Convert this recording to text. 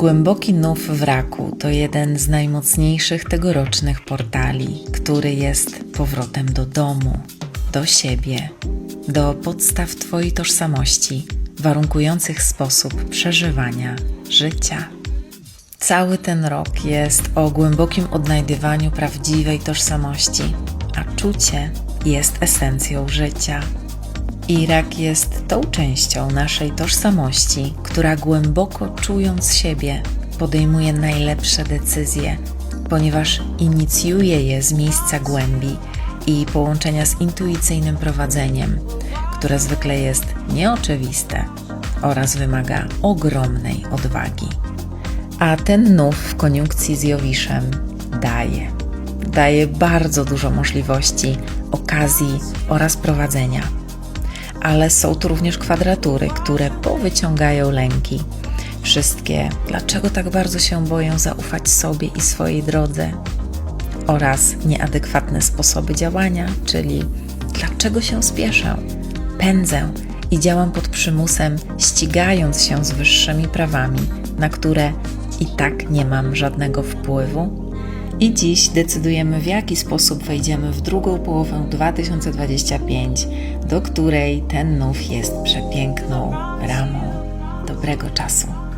Głęboki nów wraku to jeden z najmocniejszych tegorocznych portali, który jest powrotem do domu, do siebie, do podstaw Twojej tożsamości, warunkujących sposób przeżywania życia. Cały ten rok jest o głębokim odnajdywaniu prawdziwej tożsamości, a czucie jest esencją życia. Irak jest tą częścią naszej tożsamości, która głęboko czując siebie, podejmuje najlepsze decyzje, ponieważ inicjuje je z miejsca głębi i połączenia z intuicyjnym prowadzeniem, które zwykle jest nieoczywiste oraz wymaga ogromnej odwagi. A ten nów w koniunkcji z Jowiszem daje. Daje bardzo dużo możliwości, okazji oraz prowadzenia. Ale są tu również kwadratury, które powyciągają lęki. Wszystkie, dlaczego tak bardzo się boją zaufać sobie i swojej drodze, oraz nieadekwatne sposoby działania, czyli dlaczego się spieszę, pędzę i działam pod przymusem, ścigając się z wyższymi prawami, na które i tak nie mam żadnego wpływu. I dziś decydujemy, w jaki sposób wejdziemy w drugą połowę 2025, do której ten nów jest przepiękną ramą dobrego czasu.